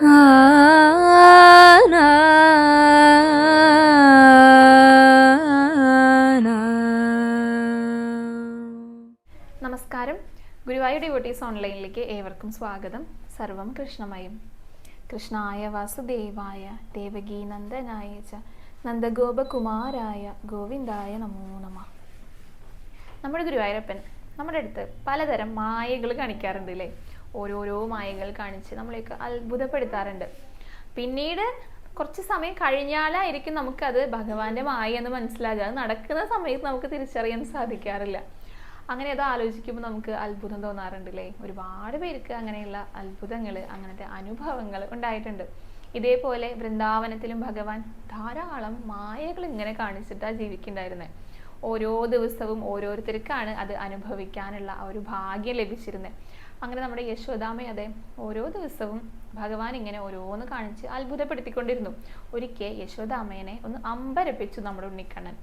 നമസ്കാരം. ഗുരുവായൂർ ഡിവോട്ടീസ് ഓൺലൈനിലേക്ക് ഏവർക്കും സ്വാഗതം. സർവം കൃഷ്ണമയം. കൃഷ്ണായ വാസുദേവായ ദേവകീ നന്ദനായ ച നന്ദഗോപകുമാരായ ഗോവിന്ദായ നമോ നമ. നമ്മുടെ ഗുരുവായൂരപ്പൻ നമ്മുടെ അടുത്ത് പലതരം മായകൾ കാണിക്കാറുണ്ട് അല്ലേ ഓരോരോ മായകൾ കാണിച്ച് നമ്മളെയൊക്കെ അത്ഭുതപ്പെടുത്താറുണ്ട്. പിന്നീട് കുറച്ച് സമയം കഴിഞ്ഞാലായിരിക്കും നമുക്കത് ഭഗവാന്റെ മായ എന്ന് മനസ്സിലാകുക. അത് നടക്കുന്ന സമയത്ത് നമുക്ക് തിരിച്ചറിയാൻ സാധിക്കാറില്ല. അങ്ങനെ അത് ആലോചിക്കുമ്പോൾ നമുക്ക് അത്ഭുതം തോന്നാറുണ്ട് അല്ലേ ഒരുപാട് പേർക്ക് അങ്ങനെയുള്ള അത്ഭുതങ്ങൾ അങ്ങനത്തെ അനുഭവങ്ങൾ ഉണ്ടായിട്ടുണ്ട്. ഇതേപോലെ വൃന്ദാവനത്തിലും ഭഗവാൻ ധാരാളം മായകൾ ഇങ്ങനെ കാണിച്ചിട്ടാണ് ജീവിക്കുന്നുണ്ടായിരുന്നത് ഓരോ ദിവസവും ഓരോരുത്തർക്കാണ് അത് അനുഭവിക്കാനുള്ള ആ ഒരു ഭാഗ്യം ലഭിച്ചിരുന്നത് അങ്ങനെ നമ്മുടെ യശോദാമ അതെ ഓരോ ദിവസവും ഭഗവാൻ ഇങ്ങനെ ഓരോന്ന് കാണിച്ച് അത്ഭുതപ്പെടുത്തിക്കൊണ്ടിരുന്നു. ഒരിക്കൽ യശോദാമയനെ ഒന്ന് അമ്പരപ്പിച്ചു നമ്മുടെ ഉണ്ണിക്കണ്ണൻ.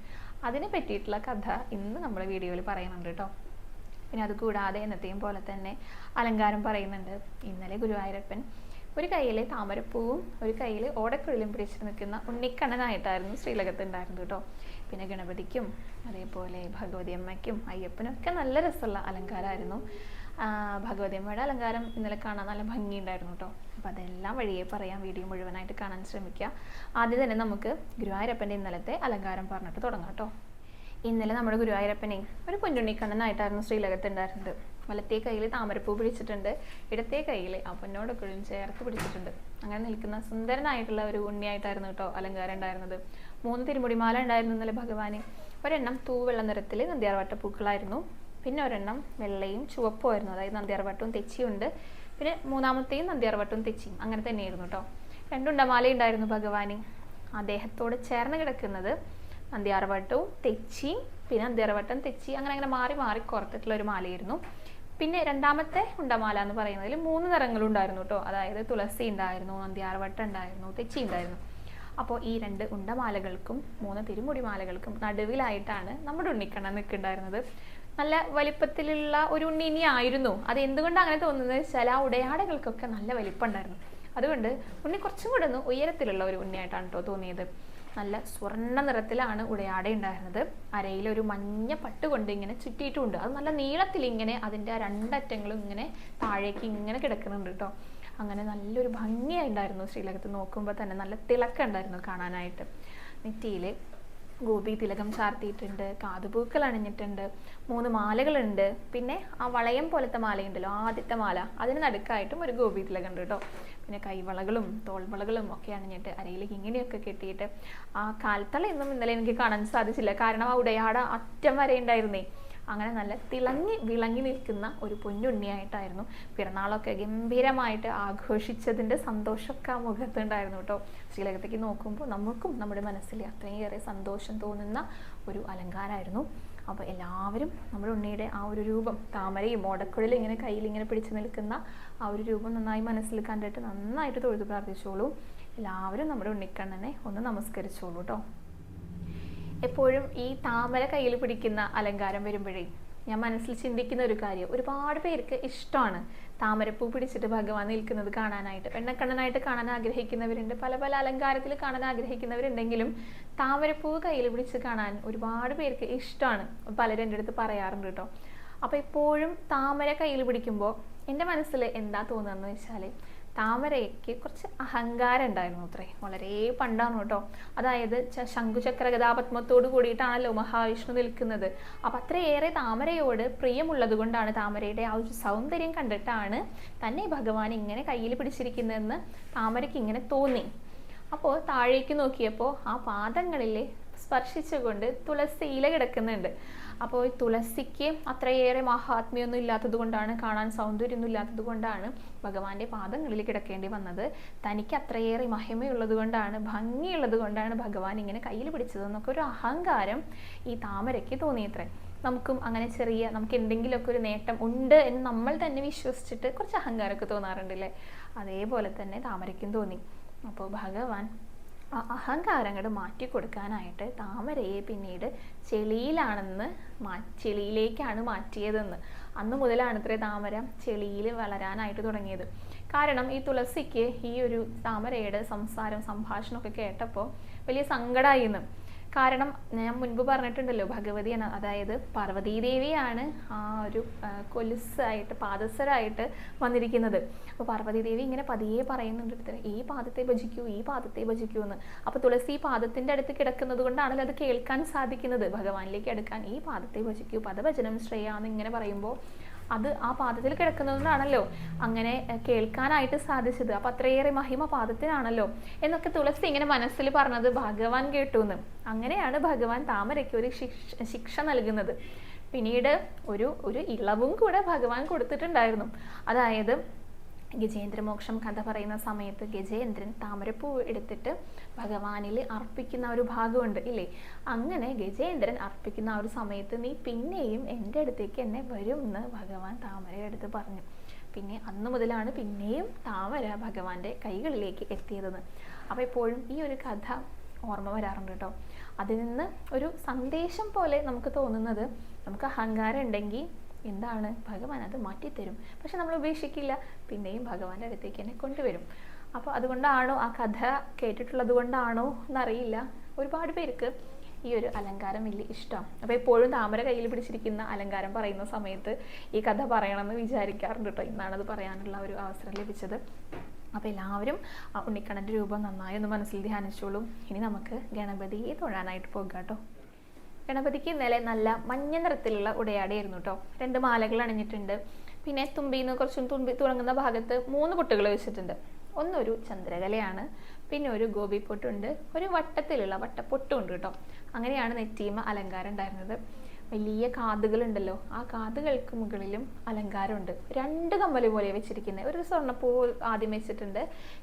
അതിനെ പറ്റിയിട്ടുള്ള കഥ ഇന്ന് നമ്മുടെ വീഡിയോയിൽ പറയുന്നുണ്ട് കേട്ടോ. പിന്നെ അത് കൂടാതെ എന്നത്തെയും പോലെ തന്നെ അലങ്കാരം പറയുന്നുണ്ട്. ഇന്നലെ ഗുരുവായൂരപ്പൻ ഒരു കയ്യിൽ താമരപ്പൂവും ഒരു കയ്യിൽ ഓടക്കുഴലും പിടിച്ച് നിൽക്കുന്ന ഉണ്ണിക്കണ്ണനായിട്ടായിരുന്നു ശ്രീലകത്ത് ഉണ്ടായിരുന്നത് കേട്ടോ. പിന്നെ ഗണപതിക്കും അതേപോലെ ഭഗവതി അമ്മയ്ക്കും അയ്യപ്പനും ഒക്കെ നല്ല രസമുള്ള അലങ്കാരമായിരുന്നു. ഭഗവതി അമ്മയുടെ അലങ്കാരം ഇന്നലെ കാണാൻ നല്ല ഭംഗിയുണ്ടായിരുന്നു കേട്ടോ അപ്പോൾ അതെല്ലാം വഴിയെ പറയാം. വീഡിയോ മുഴുവനായിട്ട് കാണാൻ ശ്രമിക്കുക ആദ്യം തന്നെ നമുക്ക് ഗുരുവായൂരപ്പന്റെ ഇന്നലത്തെ അലങ്കാരം പറഞ്ഞിട്ട് തുടങ്ങാം കേട്ടോ ഇന്നലെ നമ്മുടെ ഗുരുവായൂരപ്പനെ ഒരു പൊന്നുണ്ണിക്കണ്ണനായിട്ടായിരുന്നു ശ്രീലകത്ത് ഉണ്ടായിരുന്നത്. വലത്തേ കയ്യിൽ താമരപ്പൂ പിടിച്ചിട്ടുണ്ട് ഇടത്തേ കയ്യിൽ ആ പൊന്നോടൊക്കെ ചേർത്ത് പിടിച്ചിട്ടുണ്ട്. അങ്ങനെ നിൽക്കുന്ന സുന്ദരനായിട്ടുള്ള ഒരു ഉണ്ണിയായിട്ടായിരുന്നു കേട്ടോ അലങ്കാരം ഉണ്ടായിരുന്നത്. മൂന്ന് തിരുമുടിമാല ഉണ്ടായിരുന്നു ഇന്നലെ ഭഗവാന്. ഒരെണ്ണം തൂവെള്ള നിറത്തിൽ നന്ദിയാർവട്ട പൂക്കളായിരുന്നു പിന്നെ ഒരെണ്ണം വെള്ളയും ചുവപ്പും ആയിരുന്നു. അതായത് നന്ദിയാർവട്ടവും തെച്ചിയുണ്ട്. പിന്നെ മൂന്നാമത്തെയും നന്ദിയാർവട്ടവും തെച്ചിയും. അങ്ങനെ തന്നെയായിരുന്നു കേട്ടോ രണ്ടുണ്ടമാല ഉണ്ടായിരുന്നു ഭഗവാന്. അദ്ദേഹത്തോട് ചേർന്ന് കിടക്കുന്നത് നന്ദിയാർവട്ടവും തെച്ചിയും പിന്നെ നന്ദിയാർവട്ടം തെച്ചി അങ്ങനെ അങ്ങനെ മാറി മാറി കുറത്തിട്ടുള്ള ഒരു മാലയായിരുന്നു. പിന്നെ രണ്ടാമത്തെ ഉണ്ടമാല എന്ന് പറയുന്നതിൽ മൂന്ന് നിറങ്ങളും ഉണ്ടായിരുന്നു കേട്ടോ അതായത് തുളസി ഉണ്ടായിരുന്നു നന്ദിയാർവട്ടം ഉണ്ടായിരുന്നു തെച്ചി ഉണ്ടായിരുന്നു. അപ്പോൾ ഈ രണ്ട് ഉണ്ടമാലകൾക്കും മൂന്ന് തിരുമുടി മാലകൾക്കും നടുവിലായിട്ടാണ് നമ്മുടെ ഉണ്ണിക്കണ്ണൻ നിൽക്കുന്നുണ്ടായിരുന്നത്. നല്ല വലിപ്പത്തിലുള്ള ഒരു ഉണ്ണി ആയിരുന്നു. അത് എന്തുകൊണ്ട് അങ്ങനെ തോന്നുന്നത്? ആ ഉടയാടകൾക്കൊക്കെ നല്ല വലിപ്പം ഉണ്ടായിരുന്നു അതുകൊണ്ട് ഉണ്ണി കുറച്ചും കൂടെ ഒന്ന് ഉയരത്തിലുള്ള ഒരു ഉണ്ണിയായിട്ടാണ് കേട്ടോ തോന്നിയത്. നല്ല സ്വർണ നിറത്തിലാണ് ഉടയാട ഉണ്ടായിരുന്നത്. അരയിൽ ഒരു മഞ്ഞ പട്ട് കൊണ്ട് ഇങ്ങനെ ചുറ്റിയിട്ടുമുണ്ട് അത് നല്ല നീളത്തിൽ ഇങ്ങനെ അതിന്റെ ആ രണ്ടറ്റങ്ങളും ഇങ്ങനെ താഴേക്ക് ഇങ്ങനെ കിടക്കുന്നുണ്ട് കേട്ടോ. അങ്ങനെ നല്ലൊരു ഭംഗിയായിട്ടുണ്ടായിരുന്നു ശ്രീലകത്ത് നോക്കുമ്പോൾ തന്നെ. നല്ല തിളക്കം ഉണ്ടായിരുന്നു കാണാനായിട്ട്. നെറ്റിയിൽ ഗോപി തിലകം ചാർത്തിയിട്ടുണ്ട് കാതുപൂക്കൾ അണിഞ്ഞിട്ടുണ്ട് മൂന്ന് മാലകളുണ്ട്. പിന്നെ ആ വളയം പോലത്തെ മാലയുണ്ടല്ലോ ആദ്യത്തെ മാല. അതിന് നടുക്കായിട്ടും ഒരു ഗോപി തിലകം ഉണ്ട് കേട്ടോ. പിന്നെ കൈവളകളും തോൾവളകളും ഒക്കെ അണിഞ്ഞിട്ട് അരയിലേക്ക് ഇങ്ങനെയൊക്കെ കെട്ടിയിട്ട് ആ കാൽത്തള ഇന്നും ഇന്നലെ എനിക്ക് കാണാൻ സാധിച്ചില്ല. കാരണം ആ ഉടയാട അറ്റം വരെ ഉണ്ടായിരുന്നേ. അങ്ങനെ നല്ല തിളങ്ങി വിളങ്ങി നിൽക്കുന്ന ഒരു പൊന്നുണ്ണിയായിട്ടായിരുന്നു പിറന്നാളൊക്കെ ഗംഭീരമായിട്ട് ആഘോഷിച്ചതിന്റെ സന്തോഷമൊക്കെ ആ മുഖത്തുണ്ടായിരുന്നു കേട്ടോ. ശ്രീലകത്തേക്ക് നോക്കുമ്പോൾ നമുക്കും നമ്മുടെ മനസ്സിൽ അത്രയേറെ സന്തോഷം തോന്നുന്ന ഒരു അലങ്കാരമായിരുന്നു. അപ്പോൾ എല്ലാവരും നമ്മുടെ ഉണ്ണിയുടെ ആ ഒരു രൂപം താമരയും ഓടക്കുഴലും ഇങ്ങനെ കയ്യിൽ ഇങ്ങനെ പിടിച്ചു നിൽക്കുന്ന ആ ഒരു രൂപം നന്നായി മനസ്സിൽ കണ്ടിട്ട് നന്നായിട്ട് തൊഴുതു പ്രാർത്ഥിച്ചോളൂ. എല്ലാവരും നമ്മുടെ ഉണ്ണിക്കണ്ണനെ ഒന്ന് നമസ്കരിച്ചോളൂ കേട്ടോ. എപ്പോഴും ഈ താമര കയ്യിൽ പിടിക്കുന്ന അലങ്കാരം വരുമ്പോഴേ ഞാൻ മനസ്സിൽ ചിന്തിക്കുന്ന ഒരു കാര്യം. ഒരുപാട് പേർക്ക് ഇഷ്ടമാണ് താമരപ്പൂ പിടിച്ചിട്ട് ഭഗവാൻ നിൽക്കുന്നത് കാണാനായിട്ട്. പെണ്ണക്കണ്ണനായിട്ട് കാണാൻ ആഗ്രഹിക്കുന്നവരുണ്ട്. പല പല അലങ്കാരത്തിൽ കാണാൻ ആഗ്രഹിക്കുന്നവരുണ്ടെങ്കിലും താമരപ്പൂ കയ്യിൽ പിടിച്ച് കാണാൻ ഒരുപാട് പേർക്ക് ഇഷ്ടമാണ്. പലരും എന്റെ അടുത്ത് പറയാറുണ്ട് കേട്ടോ. അപ്പോൾ എപ്പോഴും താമര കയ്യിൽ പിടിക്കുമ്പോൾ എന്റെ മനസ്സിൽ എന്താ തോന്നുന്നതെന്ന് വെച്ചാൽ താമരയ്ക്ക് കുറച്ച് അഹങ്കാരം ഉണ്ടായിരുന്നു അത്രേ. വളരെ പണ്ടാണ് കേട്ടോ. അതായത് ശംഖുചക്ര ഗതാപത്മത്തോട് കൂടിയിട്ടാണല്ലോ മഹാവിഷ്ണു നിൽക്കുന്നത്. അപ്പം അത്രയേറെ താമരയോട് പ്രിയമുള്ളത് കൊണ്ടാണ് താമരയുടെ ആ ഒരു സൗന്ദര്യം കണ്ടിട്ടാണ് തന്നെ ഭഗവാൻ ഇങ്ങനെ കയ്യിൽ പിടിച്ചിരിക്കുന്നതെന്ന് താമരയ്ക്ക് ഇങ്ങനെ തോന്നി. അപ്പോൾ താഴേക്ക് നോക്കിയപ്പോൾ ആ പാദങ്ങളിൽ സ്പർശിച്ചുകൊണ്ട് തുളസി ഇല കിടക്കുന്നുണ്ട്. അപ്പോൾ തുളസിക്ക് അത്രയേറെ മഹാത്മ്യമൊന്നും ഇല്ലാത്തത് കൊണ്ടാണ് കാണാൻ സൗന്ദര്യമൊന്നും ഇല്ലാത്തത് കൊണ്ടാണ് ഭഗവാന്റെ പാദങ്ങളിൽ കിടക്കേണ്ടി വന്നത്. തനിക്ക് അത്രയേറെ മഹിമയുള്ളത് കൊണ്ടാണ് ഭംഗിയുള്ളത് കൊണ്ടാണ് ഭഗവാൻ ഇങ്ങനെ കയ്യിൽ പിടിച്ചതെന്നൊക്കെ ഒരു അഹങ്കാരം ഈ താമരയ്ക്ക് തോന്നിയത്രേ. നമുക്കും അങ്ങനെ ചെറിയ നമുക്ക് എന്തെങ്കിലുമൊക്കെ ഒരു നേട്ടം ഉണ്ട് എന്ന് നമ്മൾ തന്നെ വിശ്വസിച്ചിട്ട് കുറച്ച് അഹങ്കാരമൊക്കെ തോന്നാറുണ്ടല്ലേ? അതേപോലെ തന്നെ താമരയ്ക്കും തോന്നി. അപ്പോൾ ഭഗവാൻ അഹങ്കാരങ്ങൾ മാറ്റി കൊടുക്കാനായിട്ട് താമരയെ പിന്നീട് ചെളിയിലാണെന്ന് മാ ചെളിയിലേക്കാണ് മാറ്റിയതെന്ന്. അന്ന് മുതലാണ് ഇത്രേ താമര ചെളിയിൽ വളരാനായിട്ട് തുടങ്ങിയത്. കാരണം ഈ തുളസിക്ക് ഈ ഒരു താമരയുടെ സംസാരം സംഭാഷണമൊക്കെ കേട്ടപ്പോൾ വലിയ സങ്കടമായിന്ന് കാരണം ഞാൻ മുൻപ് പറഞ്ഞിട്ടുണ്ടല്ലോ ഭഗവതി എന്ന അതായത് പാർവതീദേവിയാണ് ആ ഒരു കൊലുസായിട്ട് പാദസരായിട്ട് വന്നിരിക്കുന്നത്. അപ്പോൾ പാർവതീദേവി ഇങ്ങനെ പതിയെ പറയുന്നുണ്ട് ഈ പാദത്തെ ഭജിക്കൂ ഈ പാദത്തെ ഭജിക്കൂ എന്ന്. അപ്പോൾ തുളസി പാദത്തിന്റെ അടുത്ത് കിടക്കുന്നത് കൊണ്ടാണല്ലോ അത് കേൾക്കാൻ സാധിക്കുന്നത്. ഭഗവാനിലേക്ക് അടുക്കാൻ ഈ പാദത്തെ ഭജിക്കൂ പദഭജനം ശ്രേയാന്ന് ഇങ്ങനെ പറയുമ്പോൾ അത് ആ പാദത്തിൽ കിടക്കുന്നതുകൊണ്ടാണല്ലോ അങ്ങനെ കേൾക്കാനായിട്ട് സാധിച്ചത്. അപ്പൊ അത്രയേറെ മഹിമ പാദത്തിനാണല്ലോ. എന്നൊക്കെ തുളസി ഇങ്ങനെ മനസ്സിൽ പറഞ്ഞത് ഭഗവാൻ കേട്ടു എന്ന് അങ്ങനെയാണ് ഭഗവാൻ താമരയ്ക്ക് ഒരു ശിക്ഷ ശിക്ഷ നൽകുന്നത്. പിന്നീട് ഒരു ഒരു ഇളവും കൂടെ ഭഗവാൻ കൊടുത്തിട്ടുണ്ടായിരുന്നു. അതായത് ഗജേന്ദ്രമോക്ഷം കഥ പറയുന്ന സമയത്ത് ഗജേന്ദ്രൻ താമരപ്പൂ എടുത്തിട്ട് ഭഗവാനിൽ അർപ്പിക്കുന്ന ഒരു ഭാഗമുണ്ട് ഇല്ലേ? അങ്ങനെ ഗജേന്ദ്രൻ അർപ്പിക്കുന്ന ആ ഒരു സമയത്ത് നീ പിന്നെയും എന്റെ അടുത്തേക്ക് എന്നെ വരും എന്ന് ഭഗവാൻ താമരയുടെ അടുത്ത് പറഞ്ഞു. പിന്നെ അന്ന് മുതലാണ് പിന്നെയും താമര ഭഗവാന്റെ കൈകളിലേക്ക് എത്തിയതെന്ന്. അപ്പോൾ എപ്പോഴും ഈ ഒരു കഥ ഓർമ്മ വരാറുണ്ട് കേട്ടോ. അതിൽ നിന്ന് ഒരു സന്ദേശം പോലെ നമുക്ക് തോന്നുന്നത് നമുക്ക് അഹങ്കാരം ഉണ്ടെങ്കിൽ എന്താണ് ഭഗവാൻ അത് മാറ്റിത്തരും. പക്ഷെ നമ്മൾ ഉപേക്ഷിക്കില്ല പിന്നെയും ഭഗവാന്റെ അടുത്തേക്ക് എന്നെ കൊണ്ടുവരും. അപ്പോൾ അതുകൊണ്ടാണോ ആ കഥ കേട്ടിട്ടുള്ളത് കൊണ്ടാണോ എന്നറിയില്ല. ഒരുപാട് പേർക്ക് ഈ ഒരു അലങ്കാരം വലിയ ഇഷ്ടം. അപ്പോൾ എപ്പോഴും താമര കയ്യിൽ പിടിച്ചിരിക്കുന്ന അലങ്കാരം പറയുന്ന സമയത്ത് ഈ കഥ പറയണമെന്ന് വിചാരിക്കാറുണ്ട് കേട്ടോ. ഇന്നാണത് പറയാനുള്ള ഒരു അവസരം ലഭിച്ചത്. അപ്പോൾ എല്ലാവരും ഉണ്ണിക്കണ്ണന്റെ രൂപം നന്നായി ഒന്ന് മനസ്സിൽ ധ്യാനിച്ചോളും. ഇനി നമുക്ക് ഗണപതിയെ തൊഴാനായിട്ട് പോകാം കേട്ടോ. ഗണപതിക്ക് ഇന്നലെ നല്ല മഞ്ഞ നിറത്തിലുള്ള ഉടയാടിയായിരുന്നു കേട്ടോ രണ്ട് മാലകൾ അണിഞ്ഞിട്ടുണ്ട്. പിന്നെ തുമ്പിന്ന് കുറച്ചും തുമ്പി തുടങ്ങുന്ന ഭാഗത്ത് മൂന്ന് പൊട്ടുകൾ വെച്ചിട്ടുണ്ട്. ഒന്നൊരു ചന്ദ്രകലയാണ് പിന്നെ ഒരു ഗോപി പൊട്ടുണ്ട് ഒരു വട്ടത്തിലുള്ള വട്ടപ്പൊട്ടും ഉണ്ട് കേട്ടോ അങ്ങനെയാണ് നെറ്റീമ അലങ്കാരം ഉണ്ടായിരുന്നത്. വലിയ കാതുകളുണ്ടല്ലോ. ആ കാതുകൾക്ക് മുകളിലും അലങ്കാരമുണ്ട്. രണ്ട് കമ്മൽ പോലെ വെച്ചിരിക്കുന്നത് ഒരു സ്വർണപ്പൂ ആദ്യം വെച്ചിട്ടുണ്ട്.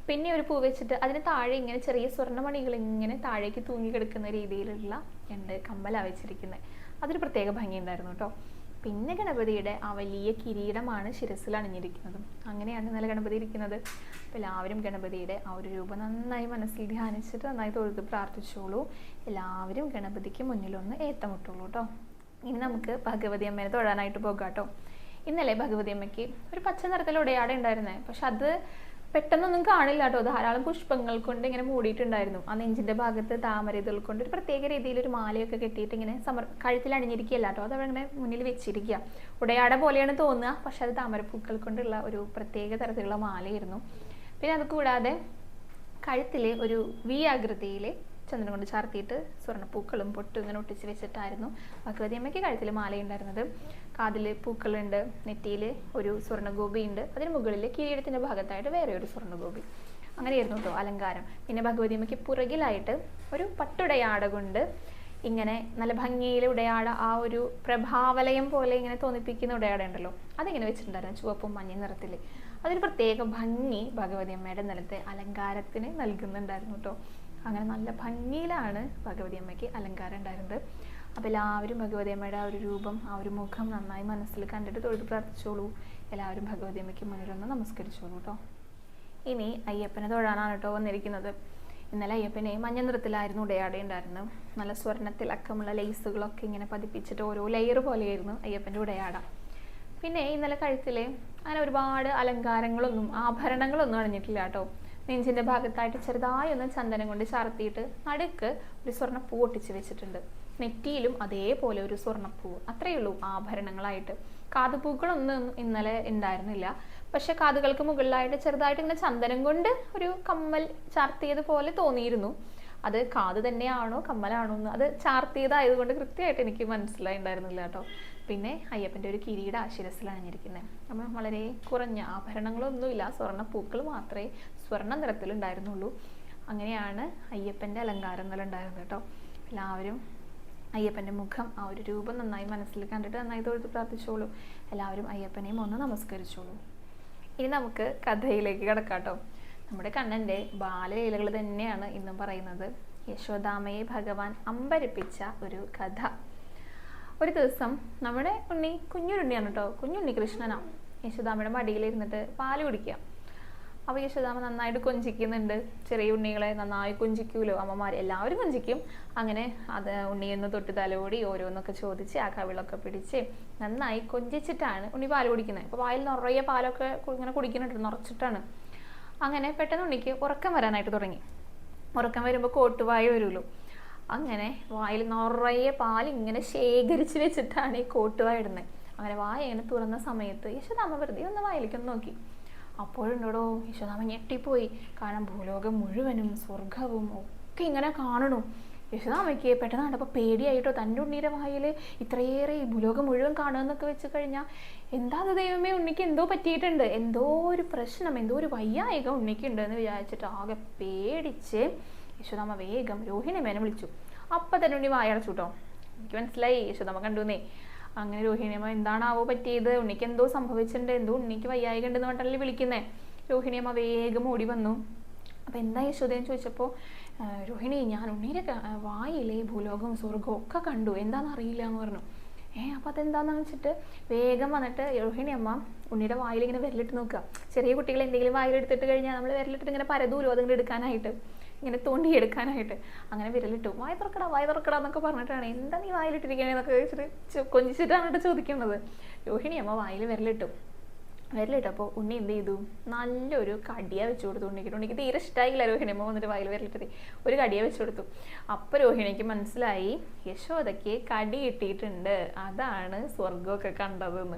പിന്നെ ഒരു പൂ വെച്ചിട്ട് അതിന് താഴെ ഇങ്ങനെ ചെറിയ സ്വർണമണികൾ ഇങ്ങനെ താഴേക്ക് തൂങ്ങി കിടക്കുന്ന രീതിയിലുള്ള രണ്ട് കമ്മലാണ് വെച്ചിരിക്കുന്നത് അതൊരു പ്രത്യേക ഭംഗി ഉണ്ടായിരുന്നു കേട്ടോ. പിന്നെ ഗണപതിയുടെ ആ വലിയ കിരീടമാണ് ശിരസിൽ അണിഞ്ഞിരിക്കുന്നത്. അങ്ങനെയാണ് ഇന്നലെ ഗണപതി ഇരിക്കുന്നത്. അപ്പോൾ എല്ലാവരും ഗണപതിയുടെ ആ ഒരു രൂപം നന്നായി മനസ്സിൽ ധ്യാനിച്ചിട്ട് നന്നായി തൊഴുത് പ്രാർത്ഥിച്ചോളൂ. എല്ലാവരും ഗണപതിക്ക് മുന്നിലൊന്ന് ഏത്തമുട്ടുള്ളൂ കേട്ടോ. ഇനി നമുക്ക് ഭഗവതി അമ്മേനെ തൊഴാനായിട്ട് പോകാം കേട്ടോ ഇന്നലെ ഭഗവതി അമ്മയ്ക്ക് ഒരു പച്ച നിറത്തിൽ ഉടയാട ഉണ്ടായിരുന്നേ. പക്ഷെ അത് പെട്ടെന്നൊന്നും കാണില്ല കേട്ടോ ധാരാളം പുഷ്പങ്ങൾ കൊണ്ട് ഇങ്ങനെ മൂടിയിട്ടുണ്ടായിരുന്നു. ആ നെഞ്ചിന്റെ ഭാഗത്ത് താമര ഇതൾ കൊണ്ട് ഒരു പ്രത്യേക രീതിയിൽ ഒരു മാലയൊക്കെ കെട്ടിയിട്ട് ഇങ്ങനെ സമർ കഴുത്തിൽ അണിഞ്ഞിരിക്കുകയല്ല കേട്ടോ അത് അവിടെ മുന്നിൽ വെച്ചിരിക്കുക. ഉടയാട പോലെയാണ് തോന്നുക. പക്ഷെ അത് താമരപ്പൂക്കൾ കൊണ്ടുള്ള ഒരു പ്രത്യേക തരത്തിലുള്ള മാലയായിരുന്നു. പിന്നെ അത് കൂടാതെ കഴുത്തിൽ ഒരു വി ആകൃതിയിൽ ചന്ദ്രൻ കൊണ്ട് ചാർത്തിയിട്ട് സ്വർണപ്പൂക്കളും പൊട്ടും ഇങ്ങനെ ഒട്ടിച്ച് വെച്ചിട്ടായിരുന്നു ഭഗവതി അമ്മയ്ക്ക് കഴുത്തിൽ മാലയുണ്ടായിരുന്നത്. കാതിൽ പൂക്കളുണ്ട് നെറ്റിയിൽ ഒരു സ്വർണഗോപി ഉണ്ട്. അതിന് മുകളിൽ കിരീടത്തിന്റെ ഭാഗത്തായിട്ട് വേറെ ഒരു സ്വർണഗോപി. അങ്ങനെയായിരുന്നു കേട്ടോ അലങ്കാരം. പിന്നെ ഭഗവതി അമ്മയ്ക്ക് പുറകിലായിട്ട് ഒരു പട്ടുടയാട കൊണ്ട് ഇങ്ങനെ നല്ല ഭംഗിയിൽ ഉടയാട ആ ഒരു പ്രഭാവലയം പോലെ ഇങ്ങനെ തോന്നിപ്പിക്കുന്ന ഉടയാട ഉണ്ടല്ലോ അതിങ്ങനെ വെച്ചിട്ടുണ്ടായിരുന്നു ചുവപ്പും മഞ്ഞ നിറത്തിൽ അതൊരു പ്രത്യേക ഭംഗി ഭഗവതി അമ്മയുടെ നിലത്തെ അലങ്കാരത്തിന് നൽകുന്നുണ്ടായിരുന്നു കേട്ടോ അങ്ങനെ നല്ല ഭംഗിയിലാണ് ഭഗവതി അമ്മയ്ക്ക് അലങ്കാരം ഉണ്ടായിരുന്നത്. അപ്പോൾ എല്ലാവരും ഭഗവതി അമ്മയുടെ ആ ഒരു രൂപം ആ ഒരു മുഖം നന്നായി മനസ്സിൽ കണ്ടിട്ട് തൊഴുത് പ്രാർത്ഥിച്ചോളൂ. എല്ലാവരും ഭഗവതി അമ്മയ്ക്ക് മുന്നിലൊന്ന് നമസ്കരിച്ചോളൂ കേട്ടോ ഇനി അയ്യപ്പനെ തൊഴാനാണ് കേട്ടോ വന്നിരിക്കുന്നത്. ഇന്നലെ അയ്യപ്പനെ മഞ്ഞ നിറത്തിലായിരുന്നു ഉടയാട ഉണ്ടായിരുന്നത്. നല്ല സ്വർണത്തിലക്കമുള്ള ലേസുകളൊക്കെ ഇങ്ങനെ പതിപ്പിച്ചിട്ട് ഓരോ ലെയർ പോലെയായിരുന്നു അയ്യപ്പന്റെ ഉടയാട. പിന്നെ ഇന്നലെ കഴുത്തിൽ അങ്ങനെ ഒരുപാട് അലങ്കാരങ്ങളൊന്നും ആഭരണങ്ങളൊന്നും അണിഞ്ഞിട്ടില്ല കേട്ടോ നെഞ്ചിന്റെ ഭാഗത്തായിട്ട് ചെറുതായി ഒന്ന് ചന്ദനം കൊണ്ട് ചാർത്തിയിട്ട് നടുക്ക് ഒരു സ്വർണപ്പൂ ഒട്ടിച്ച് വെച്ചിട്ടുണ്ട്. നെറ്റിയിലും അതേപോലെ ഒരു സ്വർണപ്പൂ അത്രയേ ഉള്ളൂ ആഭരണങ്ങളായിട്ട്. കാതുപൂക്കളൊന്നും ഇന്നലെ ഉണ്ടായിരുന്നില്ല. പക്ഷെ കാതുകൾക്ക് മുകളിലായിട്ട് ചെറുതായിട്ട് ഇങ്ങനെ ചന്ദനം കൊണ്ട് ഒരു കമ്മൽ ചാർത്തിയത് പോലെ തോന്നിയിരുന്നു. അത് കാത് തന്നെയാണോ കമ്മലാണോ എന്ന് അത് ചാർത്തിയതായതുകൊണ്ട് കൃത്യമായിട്ട് എനിക്ക് മനസ്സിലായിണ്ടായിരുന്നില്ല കേട്ടോ. പിന്നെ അയ്യപ്പന്റെ ഒരു കിരീട ആശിരസിലാണ് അണിഞ്ഞിരിക്കുന്നത് അപ്പം വളരെ കുറഞ്ഞ ആഭരണങ്ങളൊന്നുമില്ല. സ്വർണ പൂക്കൾ മാത്രമേ സ്വർണ നിറത്തിലുണ്ടായിരുന്നുള്ളൂ അങ്ങനെയാണ് അയ്യപ്പന്റെ അലങ്കാരം അലങ്കാരങ്ങൾ ഉണ്ടായിരുന്നത് കേട്ടോ. എല്ലാവരും അയ്യപ്പന്റെ മുഖം ആ ഒരു രൂപം നന്നായി മനസ്സിൽ കണ്ടിട്ട് നന്നായി തൊഴുത്ത് പ്രാർത്ഥിച്ചോളൂ. എല്ലാവരും അയ്യപ്പനെയും ഒന്ന് നമസ്കരിച്ചോളൂ. ഇനി നമുക്ക് കഥയിലേക്ക് കിടക്കാം കേട്ടോ. നമ്മുടെ കണ്ണന്റെ ബാലലീലകൾ തന്നെയാണ് ഇന്നും പറയുന്നത്. യശോദാമയെ ഭഗവാൻ അമ്പരിപ്പിച്ച ഒരു കഥ. ഒരു ദിവസം നമ്മുടെ ഉണ്ണി കുഞ്ഞുണ്ണിയാണ് കേട്ടോ. കുഞ്ഞുണ്ണി കൃഷ്ണനാണ് യശോദാമയുടെ മടിയിലിരുന്നിട്ട് പാൽ കുടിക്കുക. അപ്പോൾ യശോദാമ നന്നായിട്ട് കൊഞ്ചിക്കുന്നുണ്ട്. ചെറിയ ഉണ്ണികളെ നന്നായി കൊഞ്ചിക്കൂലോ? അമ്മമാർ എല്ലാവരും കൊഞ്ചിക്കും. അങ്ങനെ അത് ഉണ്ണിയെന്ന് തൊട്ട് തലോടി ഓരോന്നൊക്കെ ചോദിച്ച് ആ കവിളൊക്കെ പിടിച്ച് നന്നായി കൊഞ്ചിച്ചിട്ടാണ് ഉണ്ണി പാൽ കുടിക്കുന്നത്. ഇപ്പൊ വായിൽ നിറയെ പാലൊക്കെ ഇങ്ങനെ കുടിക്കുന്നുണ്ട് നിറച്ചിട്ടാണ്. അങ്ങനെ പെട്ടെന്ന് ഉണ്ണിക്ക് ഉറക്കം വരാനായിട്ട് തുടങ്ങി. ഉറക്കം വരുമ്പോൾ കോട്ടുവായ വരുമല്ലോ അങ്ങനെ വായിൽ നിറയെ പാൽ ഇങ്ങനെ ശേഖരിച്ച് വെച്ചിട്ടാണ് ഈ കോട്ടുവായ ഇടുന്നത്. അങ്ങനെ വായ ഇങ്ങനെ തുറന്ന സമയത്ത് യശോദാമ്മ വെറുതെ ഒന്ന് വായിലേക്കൊന്ന് നോക്കി. അപ്പോഴുണ്ടോ യശോദാമ ഞെട്ടിപ്പോയി. കാരണം ഭൂലോകം മുഴുവനും സ്വർഗവും ഒക്കെ ഇങ്ങനെ കാണണു. യശോദാമയ്ക്ക് പെട്ടെന്ന് കണ്ടപ്പോൾ പേടിയായിട്ടോ? തന്റെ ഉണ്ണീരെ വായിൽ ഇത്രയേറെ ഈ ഭൂലോകം മുഴുവൻ കാണുമെന്നൊക്കെ വെച്ച് കഴിഞ്ഞാൽ എന്താ അത് ദൈവമേ? ഉണ്ണിക്ക് എന്തോ പറ്റിയിട്ടുണ്ട്. എന്തോ ഒരു പ്രശ്നം എന്തോ ഒരു വയ്യായിക ഉണ്ണിക്കുണ്ട് എന്ന് വിചാരിച്ചിട്ട് ആകെ പേടിച്ച് യശോദാമ വേഗം രോഹിണി മേനെ വിളിച്ചു. അപ്പം തന്നെ ഉണ്ണി വായടച്ചു കേട്ടോ എനിക്ക് മനസ്സിലായി. യശോദാമ കണ്ടുന്നേ. അങ്ങനെ രോഹിണിയമ്മ എന്താണാവോ പറ്റിയത്? ഉണ്ണിക്ക് എന്തോ സംഭവിച്ചിട്ടുണ്ട്. എന്തോ ഉണ്ണിക്ക് വയ്യായിക ഉണ്ടെന്ന് പറഞ്ഞിട്ടല്ലേ വിളിക്കുന്നേ. രോഹിണിയമ്മ വേഗം ഓടി വന്നു. അപ്പോൾ എന്താ യശോദയെന്ന് ചോദിച്ചപ്പോൾ രോഹിണി ഞാൻ ഉണ്ണീരെ വായിലേ ഭൂലോകം സ്വർഗവും ഒക്കെ കണ്ടു. എന്താണെന്ന് അറിയില്ല എന്ന് പറഞ്ഞു. ഏ അപ്പൊ അതെന്താന്ന് വെച്ചിട്ട് വേഗം വന്നിട്ട് രോഹിണി അമ്മ ഉണ്ണിയുടെ വായിൽ ഇങ്ങനെ വിരലിട്ട് നോക്കുക. ചെറിയ കുട്ടികൾ എന്തെങ്കിലും വായിലെടുത്തിട്ട് കഴിഞ്ഞാൽ നമ്മൾ വിരലിട്ടിട്ട് ഇങ്ങനെ പരതൂലോ അതിങ്ങനെ എടുക്കാനായിട്ട്. ഇങ്ങനെ തോണ്ടി എടുക്കാനായിട്ട് അങ്ങനെ വിരലിട്ടു. വായ തുറക്കടാ വായ തുറക്കടാ എന്നൊക്കെ പറഞ്ഞിട്ടാണ്. എന്താ നീ വായിലിട്ടിരിക്കണേന്നൊക്കെ ചോദിച്ചിട്ട് ചോ- കൊഞ്ചിച്ചിട്ടാണ് കേട്ടോ ചോദിക്കുന്നത്. രോഹിണി അമ്മ വായിൽ വിരലിട്ടു. വിരലിട്ടപ്പോൾ ഉണ്ണി എന്ത് ചെയ്തു? നല്ലൊരു കടിയ വെച്ച് കൊടുത്തു ഉണ്ണിക്ക് ഉണ്ണിക്ക് തീരെ ഇഷ്ടമായില്ല രോഹിണി അമ്മ വന്നിട്ട് വായിൽ വിരലിട്ടത്. ഒരു കടിയ വെച്ച് കൊടുത്തു. അപ്പോൾ രോഹിണിക്ക് മനസ്സിലായി യശോദയ്ക്ക് കടി കിട്ടിയിട്ടുണ്ട്. അതാണ് സ്വർഗമൊക്കെ കണ്ടതെന്ന്.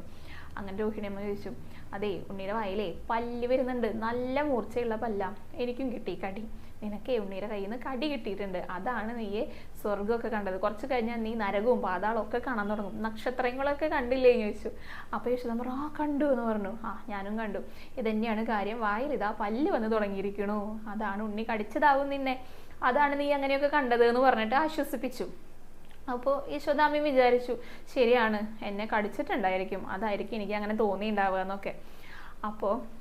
അങ്ങനെ രോഹിണിയമ്മ ചോദിച്ചു. അതെ ഉണ്ണിയുടെ വായിലേ പല്ല് വരുന്നുണ്ട്. നല്ല മൂർച്ചയുള്ള പല്ല. എനിക്കും കിട്ടി കടി. നിനക്കേ ഉണ്ണിയുടെ കയ്യിൽ നിന്ന് കടി കിട്ടിയിട്ടുണ്ട്. അതാണ് നീ സ്വർഗമൊക്കെ കണ്ടത്. കുറച്ച് കഴിഞ്ഞാൽ നീ നരകവും പാതാളവും ഒക്കെ കാണാൻ തുടങ്ങും. നക്ഷത്രങ്ങളൊക്കെ കണ്ടില്ലേ എന്ന് ചോദിച്ചു. അപ്പോൾ യേശു പറഞ്ഞു ആ കണ്ടു എന്ന് പറഞ്ഞു. ആ ഞാനും കണ്ടു. ഇതന്നെയാണ് കാര്യം. വായിൽ ഇതാ പല്ല് വന്ന് തുടങ്ങിയിരിക്കണു. അതാണ് ഉണ്ണി കടിച്ചതാവും നിന്നെ. അതാണ് നീ അങ്ങനെയൊക്കെ കണ്ടത് എന്ന് പറഞ്ഞിട്ട് ആശ്വസിപ്പിച്ചു. അപ്പോൾ യശോദാമി വിചാരിച്ചു ശരിയാണ്. എന്നെ കടിച്ചിട്ടുണ്ടായിരിക്കും. അതായിരിക്കും എനിക്ക് അങ്ങനെ തോന്നിയിട്ടുണ്ടാവുക എന്നൊക്കെ. അപ്പോൾ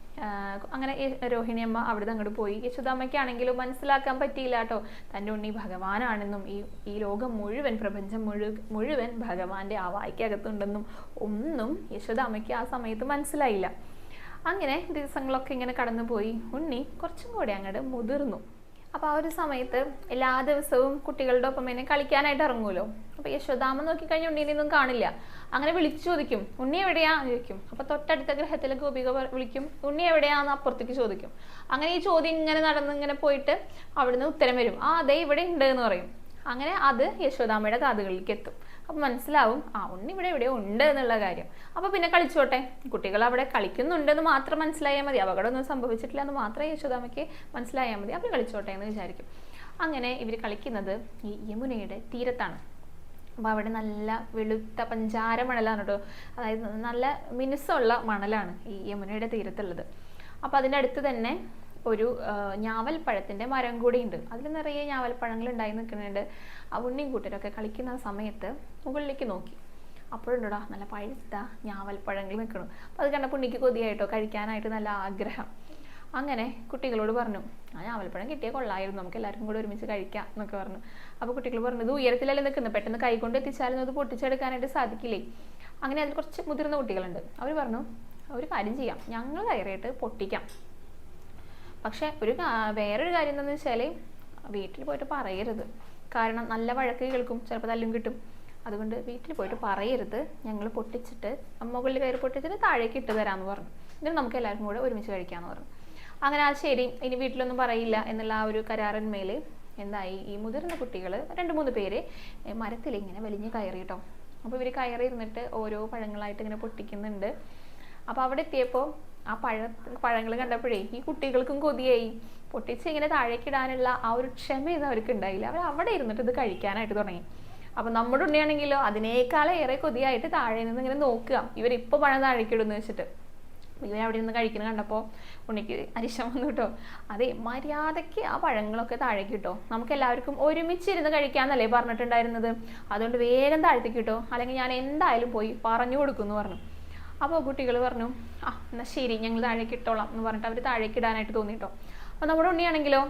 അങ്ങനെ രോഹിണിയമ്മ അവിടുന്ന് അങ്ങോട്ട് പോയി. യശോദാമ്മയ്ക്കാണെങ്കിലും മനസ്സിലാക്കാൻ പറ്റിയില്ല കേട്ടോ. തന്റെ ഉണ്ണി ഭഗവാനാണെന്നും ഈ ഈ ലോകം മുഴുവൻ പ്രപഞ്ചം മുഴു മുഴുവൻ ഭഗവാന്റെ ആ ഒന്നും യശുദാമ്മയ്ക്ക് ആ സമയത്ത് മനസ്സിലായില്ല. അങ്ങനെ ദിവസങ്ങളൊക്കെ ഇങ്ങനെ കടന്നുപോയി. ഉണ്ണി കുറച്ചും കൂടി അങ്ങോട്ട് മുതിർന്നു. അപ്പോൾ ആ ഒരു സമയത്ത് എല്ലാ ദിവസവും കുട്ടികളുടെ ഒപ്പം എന്നെ കളിക്കാനായിട്ട് ഇറങ്ങുമല്ലോ. അപ്പോൾ യശോദാമ നോക്കിക്കഴിഞ്ഞാൽ ഉണ്ണീനെയൊന്നും കാണില്ല. അങ്ങനെ വിളിച്ചു ചോദിക്കും ഉണ്ണി എവിടെയാ? എന്ന് ചോദിക്കും. അപ്പോൾ തൊട്ടടുത്ത ഗ്രഹത്തിലെ ഗോപിക വിളിക്കും ഉണ്ണി എവിടെയാന്ന്? അപ്പുറത്തേക്ക് ചോദിക്കും. അങ്ങനെ ഈ ചോദ്യം ഇങ്ങനെ നടന്ന് ഇങ്ങനെ പോയിട്ട് അവിടുന്ന് ഉത്തരം വരും. ആ അതെ ഇവിടെ ഉണ്ട് എന്ന് പറയും. അങ്ങനെ അത് യശോദാമയുടെ കാതുകളിലേക്ക് എത്തും. അപ്പം മനസ്സിലാവും ആ ഉണ്ണി ഇവിടെ എവിടെയോ ഉണ്ട് എന്നുള്ള കാര്യം. അപ്പോൾ പിന്നെ കളിച്ചോട്ടെ. കുട്ടികൾ അവിടെ കളിക്കുന്നുണ്ടെന്ന് മാത്രം മനസ്സിലായാൽ മതി. അപകടമൊന്നും സംഭവിച്ചിട്ടില്ല എന്ന് മാത്രമേ യശോദാമയ്ക്ക് മനസ്സിലായാൽ മതി. അവർ കളിച്ചോട്ടെ എന്ന് വിചാരിക്കും. അങ്ങനെ ഇവർ കളിക്കുന്നത് ഈ യമുനയുടെ തീരത്താണ്. അപ്പോൾ അവിടെ നല്ല വെളുത്ത പഞ്ചാര മണലാണ് കേട്ടോ. അതായത് നല്ല മിനുസമുള്ള മണലാണ് ഈ യമുനയുടെ തീരത്തുള്ളത്. അപ്പോൾ അതിന്റെ അടുത്ത് തന്നെ ഒരു ഞാവൽപ്പഴത്തിന്റെ മരം കൂടിയുണ്ട്. അതിൽ നിറയെ ഞാവൽപ്പഴങ്ങൾ ഉണ്ടായി നിൽക്കുന്നുണ്ട്. ആ ഉണ്ണിയും കൂട്ടരൊക്കെ കളിക്കുന്ന സമയത്ത് മുകളിലേക്ക് നോക്കി. അപ്പോഴുണ്ടോടാ നല്ല പഴുത്ത ഞാവൽപ്പഴങ്ങൾ നിൽക്കണം അപ്പോൾ അത് കണ്ടപ്പോൾ ഉണ്ണിക്ക് കൊതിയായിട്ടോ കഴിക്കാനായിട്ട് നല്ല ആഗ്രഹം. അങ്ങനെ കുട്ടികളോട് പറഞ്ഞു ആ ഞാവൽപ്പഴം കിട്ടിയ കൊള്ളായിരുന്നു നമുക്ക് എല്ലാവർക്കും കൂടെ ഒരുമിച്ച് കഴിക്കാം എന്നൊക്കെ പറഞ്ഞു. അപ്പോൾ കുട്ടികൾ പറഞ്ഞു ഇത് ഉയരത്തിലല്ലേ നിൽക്കുന്നത് പെട്ടെന്ന് കൈകൊണ്ട് എത്തിച്ചാലും അത് പൊട്ടിച്ചെടുക്കാനായിട്ട് സാധിക്കില്ലേ? അങ്ങനെ അതിൽ കുറച്ച് മുതിർന്ന കുട്ടികളുണ്ട്. അവർ പറഞ്ഞു ഒരു കാര്യം ചെയ്യാം ഞങ്ങൾ കയറിയിട്ട് പൊട്ടിക്കാം. പക്ഷേ ഒരു വേറൊരു കാര്യം എന്താണെന്ന് വെച്ചാൽ വീട്ടിൽ പോയിട്ട് പറയരുത്. കാരണം നല്ല വഴക്ക് കേൾക്കും ചിലപ്പോൾ തല്ലും കിട്ടും. അതുകൊണ്ട് വീട്ടിൽ പോയിട്ട് പറയരുത്. ഞങ്ങൾ പൊട്ടിച്ചിട്ട് മുകളിൽ കയറി പൊട്ടിച്ചിട്ട് താഴേക്ക് ഇട്ട് തരാമെന്ന് പറഞ്ഞു. എന്നിട്ട് നമുക്ക് എല്ലാവർക്കും കൂടെ ഒരുമിച്ച് കഴിക്കാമെന്ന് പറഞ്ഞു. അങ്ങനെ ആ ശരി ഇനി വീട്ടിലൊന്നും പറയില്ല എന്നുള്ള ആ ഒരു കരാറിന്മേൽ എന്തായി? ഈ മുതിർന്ന കുട്ടികൾ രണ്ട് മൂന്ന് പേര് മരത്തിൽ ഇങ്ങനെ വലിഞ്ഞ് കയറി കേട്ടോ അപ്പോൾ ഇവർ കയറി ഇരുന്നിട്ട് ഓരോ പഴങ്ങളായിട്ട് ഇങ്ങനെ പൊട്ടിക്കുന്നുണ്ട്. അപ്പോൾ അവിടെ എത്തിയപ്പോൾ ആ പഴ പഴങ്ങൾ കണ്ടപ്പോഴേ ഈ കുട്ടികൾക്കും കൊതിയായി. പൊട്ടിച്ച് ഇങ്ങനെ താഴേക്കിടാനുള്ള ആ ഒരു ക്ഷമയൊന്നും അവർക്ക് ഉണ്ടായില്ല. അവർ അവിടെ ഇരുന്നിട്ട് ഇത് കഴിക്കാനായിട്ട് തുടങ്ങി. അപ്പം നമ്മുടെ ഉണ്ണിയാണെങ്കിലോ അതിനേക്കാളേറെ കൊതിയായിട്ട് താഴെ നിന്ന് ഇങ്ങനെ നോക്കുക. ഇവരിപ്പോൾ പഴം താഴേക്കിടുന്നു വെച്ചിട്ട്. ഇവൻ അവിടെ നിന്ന് കഴിക്കുന്നത് കണ്ടപ്പോൾ ഉണ്ണിക്ക് അരിശം വന്നു കേട്ടോ. അതെ മര്യാദയ്ക്ക് ആ പഴങ്ങളൊക്കെ താഴേക്ക് കിട്ടോ നമുക്ക് എല്ലാവർക്കും ഒരുമിച്ചിരുന്ന് കഴിക്കാന്നല്ലേ പറഞ്ഞിട്ടുണ്ടായിരുന്നത്. അതുകൊണ്ട് വേഗം താഴ്ത്തി കിട്ടോ അല്ലെങ്കിൽ ഞാൻ എന്തായാലും പോയി പറഞ്ഞു കൊടുക്കുമെന്ന് പറഞ്ഞു. അപ്പോൾ കുട്ടികൾ പറഞ്ഞു ആ എന്നാൽ ശരി ഞങ്ങൾ താഴേക്ക് ഇട്ടോളാം എന്ന് പറഞ്ഞിട്ട് അവർ താഴേക്ക് ഇടാനായിട്ട് തോന്നിട്ടോ അപ്പോൾ നമ്മുടെ ഉണ്ണിയാണെങ്കിലോ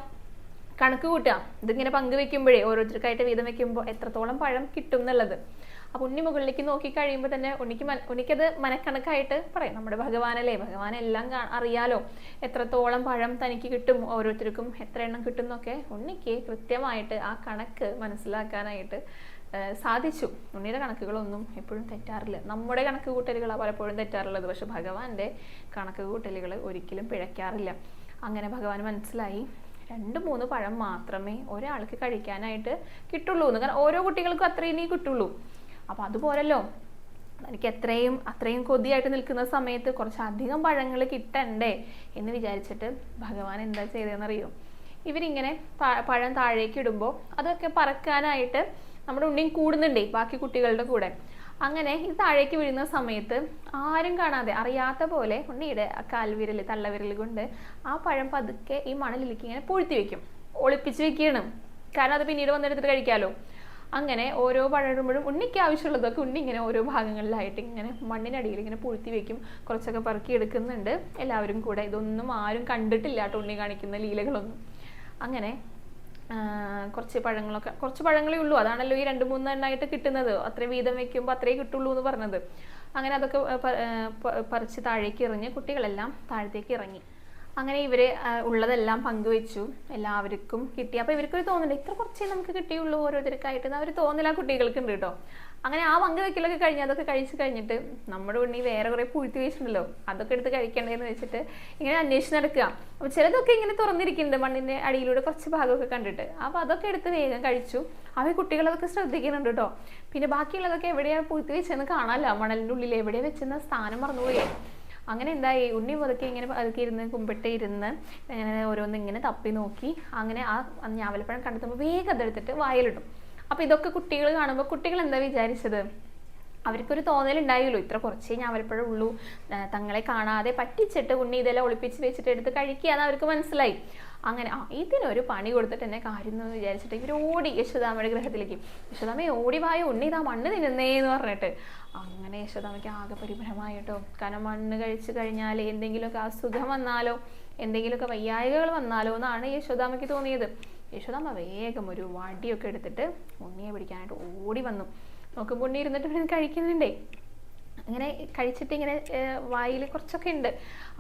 കണക്ക് കൂട്ടുക. ഇതിങ്ങനെ പങ്കുവെക്കുമ്പോഴേ ഓരോരുത്തർക്കായിട്ട് വീതം വെക്കുമ്പോൾ എത്രത്തോളം പഴം കിട്ടും എന്നുള്ളത്. അപ്പോൾ ഉണ്ണി മുകളിലേക്ക് നോക്കി കഴിയുമ്പോൾ തന്നെ ഉണ്ണിക്ക് ഉണ്ണിക്കത് മനക്കണക്കായിട്ട് പറയും. നമ്മുടെ ഭഗവാനല്ലേ? ഭഗവാൻ എല്ലാം അറിയാലോ എത്രത്തോളം പഴം തനിക്ക് കിട്ടും ഓരോരുത്തർക്കും എത്ര എണ്ണം കിട്ടും എന്നൊക്കെ ഉണ്ണിക്ക് കൃത്യമായിട്ട് ആ കണക്ക് മനസ്സിലാക്കാനായിട്ട് സാധിച്ചു. ഉണ്ണിയുടെ കണക്കുകളൊന്നും എപ്പോഴും തെറ്റാറില്ല. നമ്മുടെ കണക്ക് കൂട്ടലുകളാണ് പലപ്പോഴും തെറ്റാറുള്ളത്. പക്ഷെ ഭഗവാന്റെ കണക്ക് കൂട്ടലുകൾ ഒരിക്കലും പിഴയ്ക്കാറില്ല. അങ്ങനെ ഭഗവാൻ മനസ്സിലായി. രണ്ട് മൂന്ന് പഴം മാത്രമേ ഒരാൾക്ക് കഴിക്കാനായിട്ട് കിട്ടുള്ളൂ എന്ന്. കാരണം ഓരോ കുട്ടികൾക്കും അത്രയും കിട്ടുള്ളൂ. അപ്പം അതുപോലല്ലോ എനിക്ക് എത്രയും അത്രയും കൊതിയായിട്ട് നിൽക്കുന്ന സമയത്ത് കുറച്ച് അധികം പഴങ്ങൾ കിട്ടണ്ടേ എന്ന് വിചാരിച്ചിട്ട് ഭഗവാൻ എന്താ ചെയ്തതെന്നറിയോ? ഇവരിങ്ങനെ പഴം താഴേക്ക് ഇടുമ്പോൾ അതൊക്കെ പറക്കാനായിട്ട് നമ്മുടെ ഉണ്ണിയും കൂടുന്നുണ്ടേ ബാക്കി കുട്ടികളുടെ കൂടെ. അങ്ങനെ ഇത് താഴേക്ക് വീഴുന്ന സമയത്ത് ആരും കാണാതെ അറിയാത്ത പോലെ ഉണ്ണിയുടെ കാൽവിരൽ തള്ളവിരൽ കൊണ്ട് ആ പഴം പതുക്കെ ഈ മണലിലേക്ക് ഇങ്ങനെ പൂഴ്ത്തി വെക്കും. ഒളിപ്പിച്ച് വെക്കുകയാണ്. കാരണം അത് പിന്നീട് വന്നെടുത്തിട്ട് കഴിക്കാമല്ലോ അങ്ങനെ ഓരോ പഴഴുമ്പോഴും ഉണ്ണിക്ക് ആവശ്യമുള്ളതൊക്കെ ഉണ്ണി ഇങ്ങനെ ഓരോ ഭാഗങ്ങളിലായിട്ട് ഇങ്ങനെ മണ്ണിനടിയിൽ ഇങ്ങനെ പൂഴ്ത്തി വെക്കും. കുറച്ചൊക്കെ പറക്കി എടുക്കുന്നുണ്ട്. എല്ലാവരും കൂടെ ഇതൊന്നും ആരും കണ്ടിട്ടില്ല കേട്ടോ ഉണ്ണി കാണിക്കുന്ന ലീലകളൊന്നും. അങ്ങനെ കുറച്ച് പഴങ്ങളൊക്കെ കുറച്ച് പഴങ്ങളേ ഉള്ളൂ. അതാണല്ലോ ഈ രണ്ട് മൂന്നെണ്ണമായിട്ട് കിട്ടുന്നത്. അത്രയും വീതം വെക്കുമ്പോൾ അത്രേ കിട്ടുള്ളൂ എന്ന് പറഞ്ഞത്. അങ്ങനെ അതൊക്കെ പറിച്ച് താഴേക്ക് എറിഞ്ഞ് കുട്ടികളെല്ലാം താഴത്തേക്ക് ഇറങ്ങി. അങ്ങനെ ഇവർ ഉള്ളതെല്ലാം പങ്കുവെച്ചു. എല്ലാവർക്കും കിട്ടി. അപ്പൊ ഇവർക്കൊരു തോന്നുന്നുണ്ട് ഇത്ര കുറച്ചേ നമുക്ക് കിട്ടിയുള്ളൂ ഓരോരുത്തർക്കായിട്ട്. അവർ തോന്നില്ല കുട്ടികൾക്ക് ഉണ്ട് കേട്ടോ. അങ്ങനെ ആ പങ്കുവെക്കലൊക്കെ കഴിഞ്ഞ് അതൊക്കെ കഴിച്ച് കഴിഞ്ഞിട്ട് നമ്മുടെ ഉണ്ണി വേറെ കുറെ പുഴുത്തി വെച്ചിട്ടുണ്ടല്ലോ അതൊക്കെ എടുത്ത് കഴിക്കണ്ടേന്ന് വെച്ചിട്ട് ഇങ്ങനെ അന്വേഷിച്ച് നടക്കുക. അപ്പൊ ചിലതൊക്കെ ഇങ്ങനെ തുറന്നിരിക്കുന്നുണ്ട് മണ്ണിന്റെ അടിയിലൂടെ കുറച്ച് ഭാഗമൊക്കെ കണ്ടിട്ട്. അപ്പൊ അതൊക്കെ എടുത്ത് വേഗം കഴിച്ചു. അവ കുട്ടികൾ അതൊക്കെ ശ്രദ്ധിക്കുന്നുണ്ട് കേട്ടോ. പിന്നെ ബാക്കിയുള്ളതൊക്കെ എവിടെയാണ് പുഴുത്തി വെച്ചെന്ന് കാണാമല്ലോ മണലിന്റെ ഉള്ളിൽ എവിടെയാണ് വെച്ചെന്ന സ്ഥാനം മറന്നുപോയേ? അങ്ങനെ എന്തായി? ഉണ്ണി പുതുക്കി ഇങ്ങനെ പതുക്കെ ഇരുന്ന് കുമ്പിട്ട് ഇരുന്ന് ഓരോന്ന് ഇങ്ങനെ തപ്പി നോക്കി അങ്ങനെ ആ ഞാവലപ്പഴം കണ്ടെത്തുമ്പോൾ വേഗം അതെടുത്തിട്ട് വായിലിടും. അപ്പൊ ഇതൊക്കെ കുട്ടികൾ കാണുമ്പോൾ കുട്ടികൾ എന്താ വിചാരിച്ചത്? അവർക്കൊരു തോന്നലുണ്ടായില്ലോ ഇത്ര കുറച്ചേ ഞാൻ ഉള്ളൂ. തങ്ങളെ കാണാതെ പറ്റിച്ചിട്ട് ഉണ്ണി ഇതെല്ലാം ഒളിപ്പിച്ച് വെച്ചിട്ട് എടുത്ത് കഴിക്കുകയെന്ന് അവർക്ക് മനസ്സിലായി. അങ്ങനെ ആ ഇതിനൊരു പണി കൊടുത്തിട്ട് എന്നെ കാര്യം എന്ന് വിചാരിച്ചിട്ട് ഇവർ ഓടി യശോദാമയുടെ ഗൃഹത്തിലേക്ക്. യശോദാമ ഓടി വായ ഉണ്ണി ഇതാ മണ്ണ് തിന്നുന്നേ എന്ന് പറഞ്ഞിട്ട്. അങ്ങനെ യശോദാമയ്ക്ക് ആകെ പരിഭ്രമായിട്ടോ കാരണം മണ്ണ് കഴിച്ചു കഴിഞ്ഞാൽ എന്തെങ്കിലുമൊക്കെ അസുഖം വന്നാലോ എന്തെങ്കിലുമൊക്കെ വയ്യായികകൾ വന്നാലോ എന്നാണ് യശോദാമയ്ക്ക് തോന്നിയത്. യശോദാമ്മ വേഗം ഒരു വടിയൊക്കെ എടുത്തിട്ട് ഉണ്ണിയെ പിടിക്കാനായിട്ട് ഓടി വന്നു. നോക്കുമ്പോൾ ഉണ്ണി ഇരുന്നിട്ട് പിന്നെ കഴിക്കുന്നുണ്ടേ. അങ്ങനെ കഴിച്ചിട്ട് ഇങ്ങനെ വായിൽ കുറച്ചൊക്കെ ഉണ്ട്.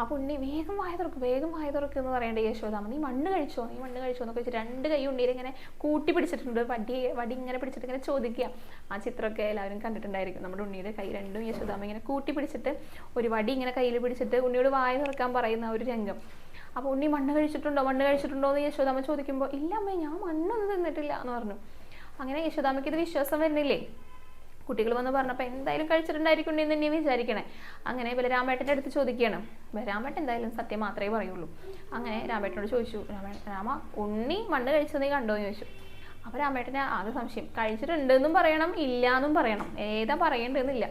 ആ ഉണ്ണി വേഗം വായ തുറക്കും വേഗം വായ തുറക്കും എന്ന് പറയണ്ടേ യശോദാമ നീ മണ്ണ് കഴിച്ചോ? നീ മണ്ണ് കഴിച്ചോ എന്നൊക്കെ വെച്ച് രണ്ട് കൈ ഉണ്ണീര് ഇങ്ങനെ കൂട്ടി പിടിച്ചിട്ടുണ്ട്. വടി വടി ഇങ്ങനെ പിടിച്ചിട്ട് ഇങ്ങനെ ചോദിക്കുക. ആ ചിത്രമൊക്കെ എല്ലാവരും കണ്ടിട്ടുണ്ടായിരിക്കും. നമ്മുടെ ഉണ്ണിയുടെ കൈ രണ്ടും യശോദാമ ഇങ്ങനെ കൂട്ടി പിടിച്ചിട്ട് ഒരു വടി ഇങ്ങനെ കയ്യിൽ പിടിച്ചിട്ട് ഉണ്ണിയോട് വായ തുറക്കാൻ പറയുന്ന ഒരു രംഗം. അപ്പോൾ ഉണ്ണി മണ്ണ് കഴിച്ചിട്ടുണ്ടോ? മണ്ണ് കഴിച്ചിട്ടുണ്ടോ എന്ന് യശോദാമ ചോദിക്കുമ്പോൾ ഇല്ല അമ്മേ ഞാൻ മണ്ണൊന്നും തിന്നിട്ടില്ല എന്ന് പറഞ്ഞു. അങ്ങനെ യശോദാമയ്ക്ക് ഇത് വിശ്വാസം വരുന്നില്ലേ? കുട്ടികൾ വന്ന് പറഞ്ഞപ്പോൾ എന്തായാലും കഴിച്ചിട്ടുണ്ടായിരിക്കും എന്ന് തന്നെയാണ് വിചാരിക്കണേ. അങ്ങനെ ബലരാമേട്ടന്റെ അടുത്ത് ചോദിക്കുകയാണ്. ബലരാമേട്ടൻ എന്തായാലും സത്യം മാത്രമേ പറയുള്ളൂ. അങ്ങനെ രാമേട്ടനോട് ചോദിച്ചു രാമേ രാമ ഉണ്ണി മണ്ണ് കഴിച്ചത് നീ കണ്ടോ? എന്ന് ചോദിച്ചു. അപ്പോൾ രാമേട്ടന് ആകെ സംശയം. കഴിച്ചിട്ടുണ്ടെന്നും പറയണം ഇല്ല എന്നും പറയണം. ഏതാ പറയേണ്ടതെന്നില്ല.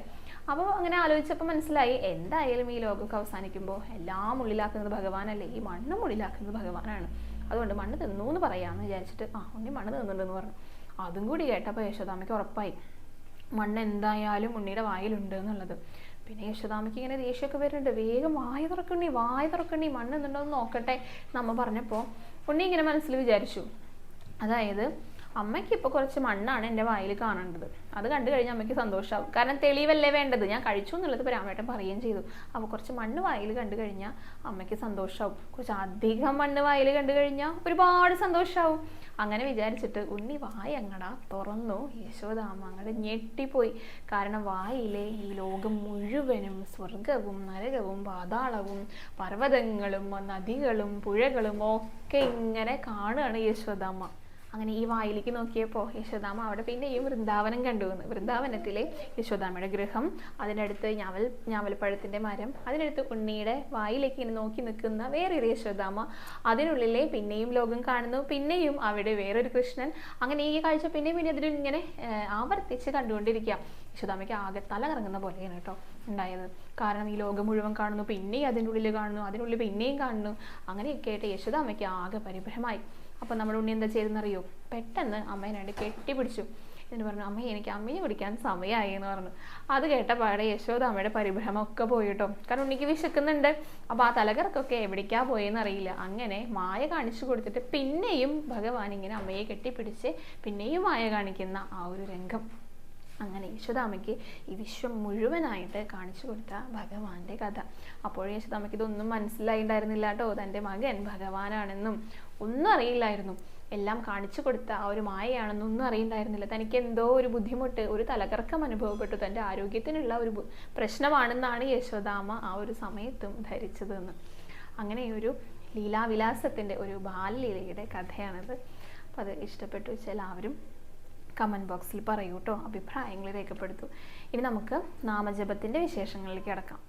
അപ്പോൾ അങ്ങനെ ആലോചിച്ചപ്പോൾ മനസ്സിലായി എന്തായാലും ഈ ലോകമൊക്കെ അവസാനിക്കുമ്പോൾ എല്ലാം ഉള്ളിലാക്കുന്നത് ഭഗവാനല്ലേ. ഈ മണ്ണും ഉള്ളിലാക്കുന്നത് ഭഗവാനാണ്. അതുകൊണ്ട് മണ്ണ് തിന്നു എന്ന് പറയാമെന്ന് വിചാരിച്ചിട്ട് ആ ഉണ്ണി മണ്ണ് തിന്നുന്നുണ്ടെന്ന് പറഞ്ഞു. അതും കൂടി കേട്ടപ്പോൾ യശോദാമയ്ക്ക് ഉറപ്പായി. മണ്ണ് എന്തായാലും ഉണ്ണിയുടെ വായിലുണ്ട് എന്നുള്ളത്. പിന്നെ യശോദാമയ്ക്ക് ഇങ്ങനെ ദേഷ്യമൊക്കെ വരുന്നുണ്ട്. വേഗം വായ തുറക്കണ്ണി വായ തുറക്കണ്ണി മണ്ണ് എന്നുണ്ടോ എന്ന് നോക്കട്ടെ നമ്മ പറഞ്ഞപ്പോൾ ഉണ്ണി ഇങ്ങനെ മനസ്സിൽ വിചാരിച്ചു. അതായത് അമ്മയ്ക്ക് ഇപ്പോൾ കുറച്ച് മണ്ണാണ് എന്റെ വായിൽ കാണേണ്ടത്. അത് കണ്ടു കഴിഞ്ഞാൽ അമ്മയ്ക്ക് സന്തോഷമാവും കാരണം തെളിവല്ലേ വേണ്ടത്? ഞാൻ കഴിച്ചു എന്നുള്ളത് ഇപ്പോൾ രാമേട്ടൻ പറയുകയും ചെയ്തു. അപ്പോൾ കുറച്ച് മണ്ണ് വായിൽ കണ്ടു കഴിഞ്ഞാൽ അമ്മയ്ക്ക് സന്തോഷമാവും കുറച്ച് അധികം മണ്ണ് വായിൽ കണ്ടു കഴിഞ്ഞാൽ ഒരുപാട് സന്തോഷമാവും അങ്ങനെ വിചാരിച്ചിട്ട് ഉണ്ണി വായ അങ്ങടാ തുറന്നു. യശോദാമ്മ അങ്ങടെ ഞെട്ടിപ്പോയി. കാരണം വായിലെ ഈ ലോകം മുഴുവനും സ്വർഗവും നരകവും പാതാളവും പർവതങ്ങളും നദികളും പുഴകളും ഒക്കെ ഇങ്ങനെ കാണുകയാണ് യശോദാമ്മ അങ്ങനെ ഈ വായിലേക്ക് നോക്കിയപ്പോൾ യശോദാമ അവിടെ പിന്നെയും വൃന്ദാവനം കണ്ടു. എന്ന് വൃന്ദാവനത്തിലെ യശോദാമയുടെ ഗൃഹം അതിനടുത്ത് ഞാവൽ ഞാവൽപ്പഴത്തിന്റെ മരം അതിനടുത്ത് ഉണ്ണിയുടെ വായിലേക്ക് ഇങ്ങനെ നോക്കി നിൽക്കുന്ന വേറൊരു യശോദാമ അതിനുള്ളിലെ പിന്നെയും ലോകം കാണുന്നു പിന്നെയും അവിടെ വേറൊരു കൃഷ്ണൻ. അങ്ങനെ ഈ കാഴ്ച പിന്നെയും പിന്നെ അതിൽ ഇങ്ങനെ ആവർത്തിച്ച് കണ്ടുകൊണ്ടിരിക്കുക. യശോദാമയ്ക്ക് ആകെ തല കറങ്ങുന്ന പോലെയാണ് കേട്ടോ. ഉണ്ടായത്. കാരണം ഈ ലോകം മുഴുവൻ കാണുന്നു പിന്നെയും അതിന്റെ ഉള്ളിൽ കാണുന്നു അതിനുള്ളിൽ പിന്നെയും കാണുന്നു. അങ്ങനെയൊക്കെ ആയിട്ട് യശോദാമ്മയ്ക്ക് ആകെ പരിഭ്രമായി അപ്പം നമ്മുടെ ഉണ്ണി എന്താ ചെയ്തെന്നറിയോ പെട്ടെന്ന് അമ്മേനായിട്ട് കെട്ടിപ്പിടിച്ചു. എന്നിട്ട് പറഞ്ഞു അമ്മയെ എനിക്ക് അമ്മയെ പിടിക്കാൻ സമയമായി എന്ന് പറഞ്ഞു. അത് കേട്ട പാടെ യശോദ അമ്മയുടെ പരിഭ്രമം ഒക്കെ പോയി കേട്ടോ. കാരണം ഉണ്ണിക്ക് വിശക്കുന്നുണ്ട്. അപ്പോൾ ആ തലകറക്കൊക്കെ എവിടേക്കാ പോയെന്ന് അറിയില്ല. അങ്ങനെ മായ കാണിച്ചു കൊടുത്തിട്ട് പിന്നെയും ഭഗവാൻ ഇങ്ങനെ അമ്മയെ കെട്ടിപ്പിടിച്ച് പിന്നെയും മായ കാണിക്കുന്ന ആ ഒരു രംഗം. അങ്ങനെ യശോദാമയ്ക്ക് ഈ വിശ്വം മുഴുവനായിട്ട് കാണിച്ചു കൊടുത്ത ഭഗവാന്റെ കഥ. അപ്പോൾ യശോദാമയ്ക്ക് ഇതൊന്നും മനസ്സിലായിണ്ടായിരുന്നില്ല കേട്ടോ. തന്റെ മകൻ ഭഗവാനാണെന്നും ഒന്നും അറിയില്ലായിരുന്നു. എല്ലാം കാണിച്ചു കൊടുത്ത ആ ഒരു മായയാണെന്നും ഒന്നും അറിയണ്ടായിരുന്നില്ല. തനിക്ക് എന്തോ ഒരു ബുദ്ധിമുട്ട് ഒരു തലകറക്കം അനുഭവപ്പെട്ടു. തന്റെ ആരോഗ്യത്തിനുള്ള ഒരു പ്രശ്നമാണെന്നാണ് യശോദാമ ആ ഒരു സമയത്തും ധരിച്ചതെന്ന്. അങ്ങനെ ഒരു ലീലാവിലാസത്തിന്റെ ഒരു ബാലലീലയുടെ കഥയാണത്. അപ്പോൾ അത് ഇഷ്ടപ്പെട്ടു വെച്ചാൽ എല്ലാവരും കമന്റ് ബോക്സിൽ പറയൂ കേട്ടോ അഭിപ്രായങ്ങൾ രേഖപ്പെടുത്തൂ. ഇനി നമുക്ക് നാമജപത്തിന്റെ വിശേഷങ്ങളിലേക്ക് കിടക്കാം.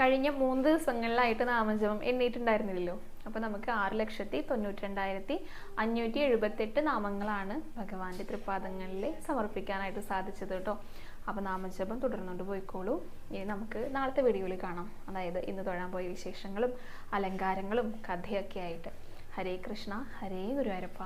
കഴിഞ്ഞ മൂന്ന് ദിവസങ്ങളിലായിട്ട് നാമജപം എണ്ണീട്ടുണ്ടായിരുന്നില്ലല്ലോ. അപ്പോൾ നമുക്ക് ആറ് ലക്ഷത്തി തൊണ്ണൂറ്റി രണ്ടായിരത്തി അഞ്ഞൂറ്റി എഴുപത്തെട്ട് നാമങ്ങളാണ് ഭഗവാന്റെ തൃപ്പാദങ്ങളിൽ സമർപ്പിക്കാനായിട്ട് സാധിച്ചത് കേട്ടോ അപ്പോൾ നാമജപം തുടർന്നുകൊണ്ട് പോയിക്കോളൂ. ഇനി നമുക്ക് നാളത്തെ വീഡിയോയിൽ കാണാം. അതായത് ഇന്ന് തൊഴാൻ പോയ വിശേഷങ്ങളും അലങ്കാരങ്ങളും കഥയൊക്കെ ആയിട്ട്. ഹരേ കൃഷ്ണ ഹരേ ഗുരുവായൂരപ്പ.